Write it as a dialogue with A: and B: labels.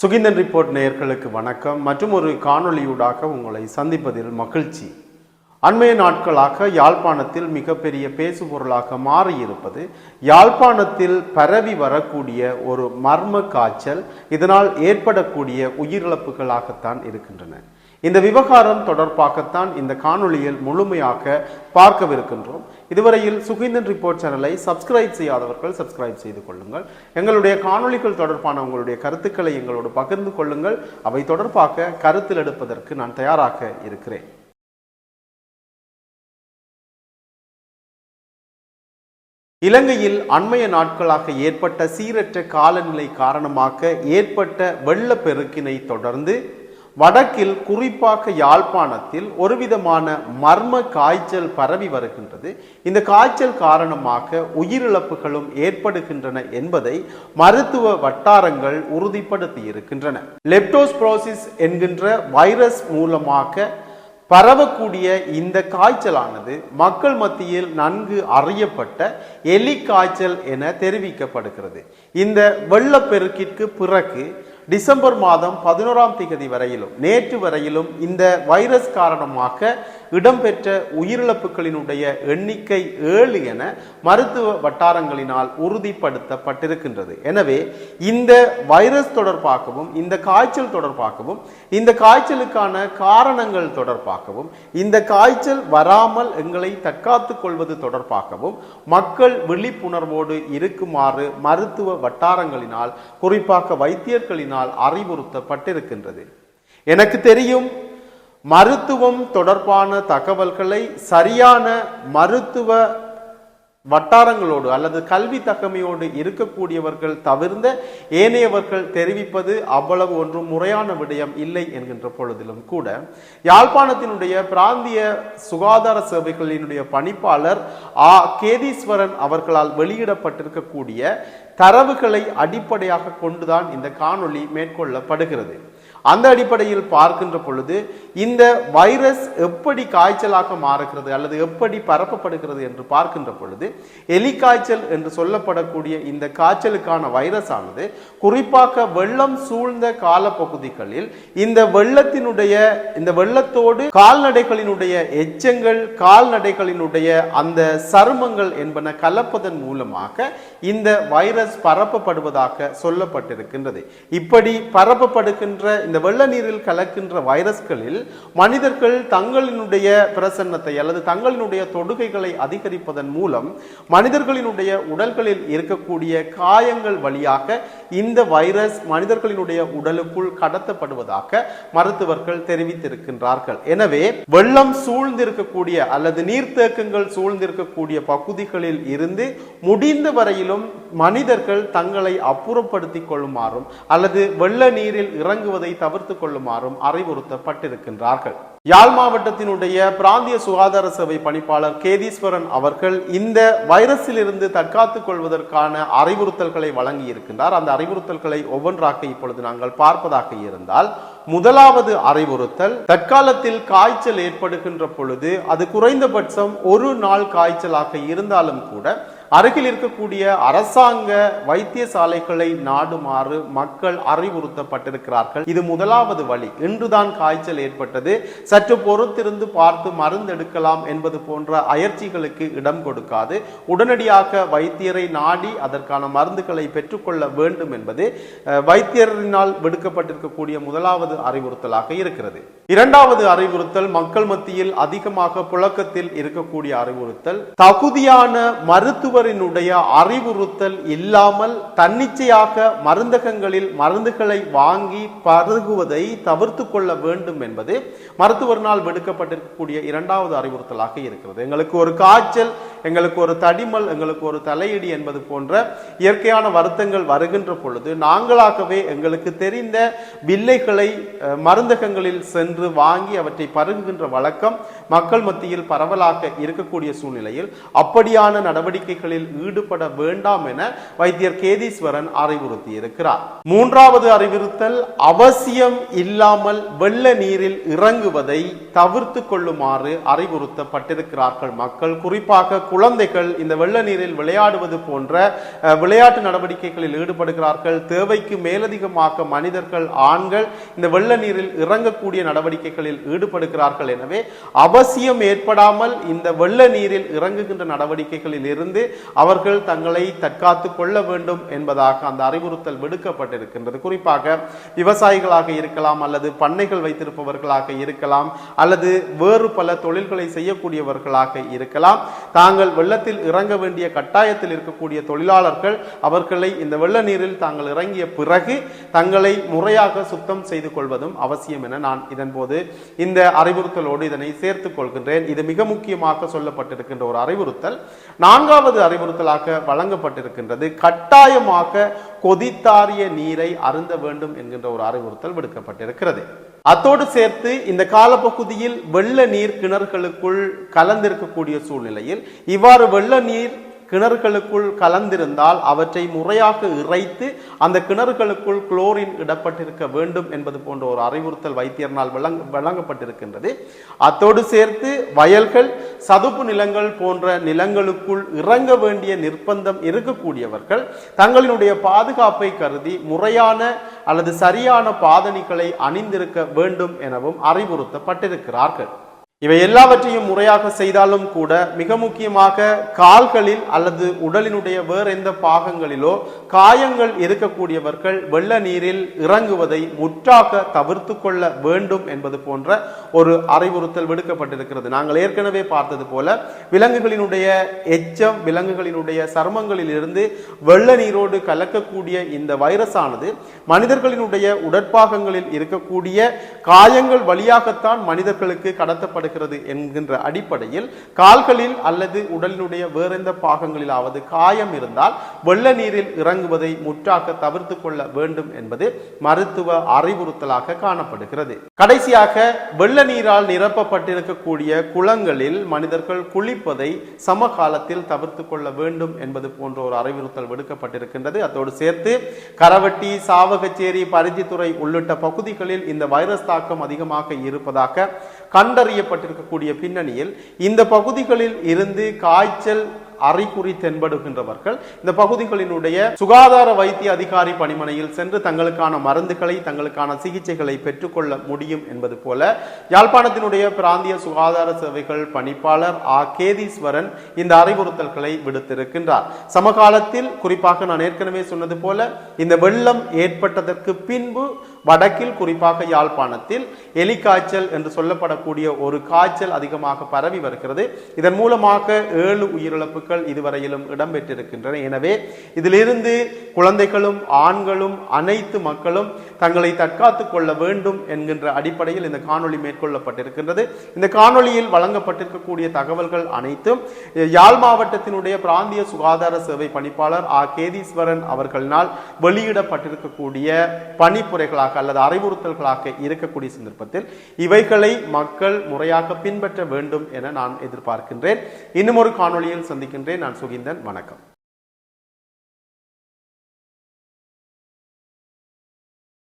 A: Suginthan report நேயர்களுக்கு வணக்கம். மற்றும் ஒரு காணொளியூடாக உங்களை சந்திப்பதில் மகிழ்ச்சி. அண்மைய நாட்களாக யாழ்ப்பாணத்தில் மிகப்பெரிய பேசுபொருளாக மாறியிருப்பது யாழ்ப்பாணத்தில் பரவி வரக்கூடிய ஒரு மர்ம காய்ச்சல் இதனால் ஏற்படக்கூடிய உயிரிழப்புகளாகத்தான் இருக்கின்றன. இந்த விவகாரம் தொடர்பாகத்தான் இந்த காணொளியில் முழுமையாக பார்க்கவிருக்கின்றோம். இதுவரையில் சுகிந்தன் ரிப்போர்ட் சேனலை சப்ஸ்கிரைப் செய்யாதவர்கள் சப்ஸ்கிரைப் செய்து கொள்ளுங்கள். எங்களுடைய காணொளிகள் தொடர்பான உங்களுடைய கருத்துக்களை எங்களோடு பகிர்ந்து கொள்ளுங்கள். அவை தொடர்பாக கருத்தில் எடுப்பதற்கு நான் தயாராக இருக்கிறேன். இலங்கையில் அண்மைய நாட்களாக ஏற்பட்ட சீரற்ற காலநிலை காரணமாக ஏற்பட்ட வெள்ளப்பெருக்கினை தொடர்ந்து வடக்கில் குறிப்பாக யாழ்ப்பாணத்தில் ஒருவிதமான மர்ம காய்ச்சல் பரவி வருகின்றது. இந்த காய்ச்சல் காரணமாக உயிரிழப்புகளும் ஏற்படுகின்றன என்பதை மருத்துவ வட்டாரங்கள் உறுதிப்படுத்தி இருக்கின்றன. லெப்டோஸ்பரோசிஸ் என்கின்ற வைரஸ் மூலமாக பரவக்கூடிய இந்த காய்ச்சலானது மக்கள் மத்தியில் நன்கு அறியப்பட்ட எலி காய்ச்சல் என தெரிவிக்கப்படுகிறது. இந்த வெள்ளப்பெருக்கிற்கு பிறகு டிசம்பர் மாதம் பதினோராம் தேதி வரையிலும் நேற்று வரையிலும் இந்த வைரஸ் காரணமாக இடம்பெற்ற உயிரிழப்புகளினுடைய எண்ணிக்கை ஏழு என மருத்துவ வட்டாரங்களினால் உறுதிப்படுத்தப்பட்டிருக்கின்றது. எனவே இந்த வைரஸ் தொடர்பாகவும் இந்த காய்ச்சல் தொடர்பாகவும் இந்த காய்ச்சலுக்கான காரணங்கள் தொடர்பாகவும் இந்த காய்ச்சல் வராமல் எங்களை தற்காத்துக் கொள்வது தொடர்பாகவும் மக்கள் விழிப்புணர்வோடு இருக்குமாறு மருத்துவ வட்டாரங்களினால் குறிப்பாக வைத்தியர்களினால் அறிவுறுத்தப்பட்டிருக்கின்றது. எனக்கு தெரியும் மருத்துவம் தொடர்பான தகவல்களை சரியான மருத்துவ வட்டாரங்களோடு அல்லது கல்வி தகமையோடு இருக்கக்கூடியவர்கள் தவிர்ந்த ஏனையவர்கள் தெரிவிப்பது அவ்வளவு ஒன்றும் முறையான விடயம் இல்லை என்கின்ற பொழுதிலும் கூட யாழ்ப்பாணத்தினுடைய பிராந்திய சுகாதார சேவைகளினுடைய பணிப்பாளர் ஆ. கேதீஸ்வரன் அவர்களால் வெளியிடப்பட்டிருக்கக்கூடிய தரவுகளை அடிப்படையாக கொண்டுதான் இந்த காணொளி மேற்கொள்ளப்படுகிறது. அந்த அடிப்படையில் பார்க்கின்ற பொழுது இந்த வைரஸ் எப்படி காய்ச்சலாக மாறுகிறது அல்லது எப்படி பரப்பப்படுகிறது என்று பார்க்கின்ற பொழுது எலி காய்ச்சல் என்று சொல்லப்படக்கூடிய இந்த காய்ச்சலுக்கான வைரஸ் ஆனது குறிப்பாக வெள்ளம் சூழ்ந்த காலப்பகுதிகளில் இந்த வெள்ளத்தினுடைய இந்த வெள்ளத்தோடு கால்நடைகளினுடைய எச்சங்கள் கால்நடைகளினுடைய அந்த சருமங்கள் என்பன கலப்பதன் மூலமாக இந்த வைரஸ் பரப்பப்படுவதாக சொல்லப்பட்டிருக்கின்றது. இப்படி பரப்பப்படுகின்ற இந்த வெள்ள நீரில் கலக்கின்ற வைரஸ்களில் மனிதர்கள் தங்களினுடைய பிரசன்னத்தை அல்லது தங்களினுடைய தொடுகைகளை அதிகரிப்பதன் மூலம் மனிதர்களினுடைய உடல்களில் இருக்கக்கூடிய காயங்கள் வழியாக இந்த வைரஸ் மனிதர்களினுடைய உடலுக்குள் கடத்தப்படுவதாக மருத்துவர்கள் தெரிவித்திருக்கின்றார்கள். எனவே வெள்ளம் சூழ்ந்திருக்கக்கூடிய அல்லது நீர்த்தேக்கங்கள் சூழ்ந்திருக்கக்கூடிய பகுதிகளில் இருந்து முடிந்த வரையிலும் மனிதர்கள் தங்களை அப்புறப்படுத்திக் கொள்ளுமாறும் அல்லது வெள்ள நீரில் இறங்குவதை தவிர்த்து கொள்ளுமாறும் அறிவுறுத்தப்பட்டிருக்கின்றார்கள். யாழ் மாவட்டத்தினுடைய பிராந்திய சுகாதார சேவை பணிப்பாளர் கேதீஸ்வரன் அவர்கள் இந்த வைரஸிலிருந்து தற்காத்துக் கொள்வதற்கான அறிவுறுத்தல்களை வழங்கி இருக்கின்றார் அந்த அறிவுறுத்தல்களை ஒவ்வொன்றாக இப்பொழுது நாங்கள் பார்ப்பதாக இருந்தால் முதலாவது அறிவுறுத்தல் தற்காலத்தில் காய்ச்சல் ஏற்படுகின்ற பொழுது அது குறைந்தபட்சம் ஒரு நாள் காய்ச்சலாக இருந்தாலும் கூட அருகில் இருக்கக்கூடிய அரசாங்க வைத்தியசாலைகளை நாடுமாறு மக்கள் அறிவுறுத்தப்பட்டிருக்கிறார்கள். இது முதலாவது வழி. இன்றுதான் காய்ச்சல் ஏற்பட்டது. சற்று பொறுத்திருந்து பார்த்து மருந்து எடுக்கலாம் என்பது போன்ற அயற்சிகளுக்கு இடம் கொடுக்காது. உடனடியாக வைத்தியரை நாடி அதற்கான மருந்துகளை பெற்றுக்கொள்ள வேண்டும் என்பது வைத்தியரினால் விடுக்கப்பட்டிருக்கக்கூடிய முதலாவது அறிவுறுத்தலாக இருக்கிறது. இரண்டாவது அறிவுறுத்தல் மக்கள் மத்தியில் அதிகமாக புழக்கத்தில் இருக்கக்கூடிய அறிவுறுத்தல். தகுதியான மருத்துவ மருத்துவரினுடைய அறிவுறுத்தல் இல்லாமல் தன்னிச்சையாக மருந்தகங்களில் மருந்துகளை வாங்கி பருகுவதை தவிர்த்து கொள்ள வேண்டும் என்பது மருத்துவரினால் விடுக்கப்பட்டிருக்கக்கூடிய இரண்டாவது அறிவுறுத்தலாக இருக்கிறது. எங்களுக்கு ஒரு காய்ச்சல் எங்களுக்கு ஒரு தடிமல் எங்களுக்கு ஒரு தலையிடி என்பது போன்ற இயற்கையான வருத்தங்கள் வருகின்ற பொழுது நாங்களாகவே எங்களுக்கு தெரிந்த வில்லைகளை மருந்தகங்களில் சென்று வாங்கி அவற்றை பருகுகின்ற வழக்கம் மக்கள் மத்தியில் பரவலாக இருக்கக்கூடிய சூழ்நிலையில் அப்படியான நடவடிக்கைகளில் ஈடுபட வேண்டாம் என வைத்தியர் கேதீஸ்வரன் அறிவுறுத்தி இருக்கிறார் மூன்றாவது அறிவுறுத்தல் அவசியம் இல்லாமல் வெள்ள நீரில் இறங்குவதை தவிர்த்து கொள்ளுமாறு அறிவுறுத்தப்பட்டிருக்கிறார்கள் மக்கள். குறிப்பாக குழந்தைகள் இந்த வெள்ள நீரில் விளையாடுவது போன்ற விளையாட்டு நடவடிக்கைகளில் ஈடுபடுகிறார்கள். தேவைக்கு மேலதிகமாக மனிதர்கள் ஆண்கள் இந்த வெள்ள நீரில் இறங்கக்கூடிய நடவடிக்கைகளில் ஈடுபடுகிறார்கள். எனவே அவசியம் ஏற்படாமல் இந்த வெள்ள நீரில் இறங்குகின்ற நடவடிக்கைகளில் இருந்து அவர்கள் தங்களை தற்காத்துக் கொள்ள வேண்டும் என்பதாக அந்த அறிவுறுத்தல் விடுக்கப்பட்டிருக்கின்றது. குறிப்பாக விவசாயிகளாக இருக்கலாம் அல்லது பண்ணைகள் வைத்திருப்பவர்களாக இருக்கலாம் அல்லது வேறு பல தொழில்களை செய்யக்கூடியவர்களாக இருக்கலாம். தாங்கள் வெள்ளத்தில் இறங்க வேண்டிய கட்டாயத்தில் இருக்கக்கூடிய தொழிலாளர்கள் அவர்களை இந்த வெள்ள நீரில் தாங்கள் இறங்கிய பிறகு தங்களை முறையாக சுத்தம் செய்து கொள்வதும் அவசியம் என நான் இதன் போது இந்த அறிவுறுத்தலோடு இதனை சேர்த்துக் கொள்கின்றேன். இது மிக முக்கியமாக சொல்லப்பட்டிருக்கின்ற ஒரு அறிவுறுத்தல். நான்காவது அறிவுறுத்தலாக வழங்கப்பட்டிருக்கின்றது. கட்டாயமாக கொதித்தாரிய நீரை அருந்த வேண்டும் என்கின்ற ஒரு அறிவுறுத்தல் விடுக்கப்பட்டிருக்கிறது. அத்தோடு சேர்த்து இந்த காலப்பகுதியில் வெள்ள நீர் கிணறுகளுக்குள் கலந்திருக்கக்கூடிய சூழ்நிலையில் இவ்வாறு வெள்ள நீர் கிணறுகளுக்குள் கலந்திருந்தால் அவற்றை முறையாக இறைத்து அந்த கிணறுகளுக்குள் குளோரின் இடப்பட்டிருக்க வேண்டும் என்பது போன்ற ஒரு அறிவுறுத்தல் வைத்தியர்னால் வழங்க வழங்கப்பட்டிருக்கின்றது. அத்தோடு சேர்த்து வயல்கள் சதுப்பு நிலங்கள் போன்ற நிலங்களுக்குள் இறங்க வேண்டிய நிர்பந்தம் இருக்கக்கூடியவர்கள் தங்களினுடைய பாதுகாப்பை கருதி முறையான அல்லது சரியான பாதணிகளை அணிந்திருக்க வேண்டும் எனவும் அறிவுறுத்தப்பட்டிருக்கிறார்கள். இவை எல்லாவற்றையும் முறையாக செய்தாலும் கூட மிக முக்கியமாக கால்களில் அல்லது உடலினுடைய வேறு எந்த பாகங்களிலோ காயங்கள் இருக்கக்கூடியவர்கள் வெள்ள நீரில் இறங்குவதை முற்றாக தவிர்த்து கொள்ள வேண்டும் என்பது போன்ற ஒரு அறிவுறுத்தல் விடுக்கப்பட்டிருக்கிறது. நாங்கள் ஏற்கனவே பார்த்தது போல விலங்குகளினுடைய எச்சம் விலங்குகளினுடைய சர்மங்களில் இருந்து வெள்ள நீரோடு கலக்கக்கூடிய இந்த வைரஸானது மனிதர்களினுடைய உடற்பாகங்களில் இருக்கக்கூடிய காயங்கள் வழியாகத்தான் மனிதர்களுக்கு கடத்தப்படுகிறது என்கின்ற அடிப்படையில் கால்களில் அல்லது உடலினுடைய வேறெந்த பாகங்களிலாவது காயம் இருந்தால் வெள்ள நீரில் இறங்குவதை முற்றாக தவிர்த்து கொள்ள வேண்டும் என்பது மருத்துவ அறிவுறுத்தலாக காணப்படுகிறது. கடைசியாக வெள்ள நீரால் நிரப்பப்பட்டிருக்கக்கூடிய குளங்களில் மனிதர்கள் குளிப்பதை சமகாலத்தில் தவிர்த்து கொள்ள வேண்டும் என்பது போன்ற ஒரு அறிவுறுத்தல் விடுக்கப்பட்டிருக்கின்றது. அதோடு சேர்த்து கரவட்டி சாவகச்சேரி பருத்தித்துறை உள்ளிட்ட பகுதிகளில் இந்த வைரஸ் தாக்கம் அதிகமாக இருப்பதாக கண்டறியப்பட்டிருக்கக்கூடிய பின்னணியில் இந்த பகுதிகளில் இருந்து காய்ச்சல் அறிகுறி தென்படுகின்றவர்கள். இந்த பகுதிகளினுடைய சுகாதார வைத்திய அதிகாரி பணிமனையில் சென்று தங்களுக்கான மருந்துகளை தங்களுக்கான சிகிச்சைகளை பெற்றுக்கொள்ள முடியும் என்பது போல யாழ்ப்பாணத்தினுடைய பிராந்திய சுகாதார சேவைகள் பணிப்பாளர் ஆ. கேதீஸ்வரன் இந்த அறிவுறுத்தல்களை விடுத்திருக்கின்றார். சமகாலத்தில் குறிப்பாக நான் ஏற்கனவே சொன்னது போல இந்த வெள்ளம் ஏற்பட்டதற்கு பின்பு வடக்கில் குறிப்பாக யாழ்ப்பாணத்தில் எலிக்காய்ச்சல் என்று சொல்லப்படக்கூடிய ஒரு காய்ச்சல் அதிகமாக பரவி வருகிறது. இதன் மூலமாக ஏழு உயிரிழப்புகள் இதுவரையிலும் இடம்பெற்றிருக்கின்றன. எனவே இதிலிருந்து குழந்தைகளும் ஆண்களும் அனைத்து மக்களும் தங்களை தற்காத்து கொள்ள வேண்டும் என்கின்ற அடிப்படையில் இந்த காணொளி மேற்கொள்ளப்பட்டிருக்கின்றது. இந்த காணொளியில் வழங்கப்பட்டிருக்கக்கூடிய தகவல்கள் அனைத்தும் யாழ் மாவட்டத்தினுடைய பிராந்திய சுகாதார சேவை பணிப்பாளர் ஆ. கேதீஸ்வரன் அவர்களினால் வெளியிடப்பட்டிருக்கக்கூடிய பணிப்புரைகளாக அல்லது அறிவுறுத்தல்களாக இருக்கக்கூடிய சந்தர்ப்பத்தில் இவைகளை மக்கள் முறையாக பின்பற்ற வேண்டும் என நான் எதிர்பார்க்கின்றேன். இன்னும் ஒரு காணொளியில் சந்திக்கின்றேன் நான் சுகிந்தன். வணக்கம்.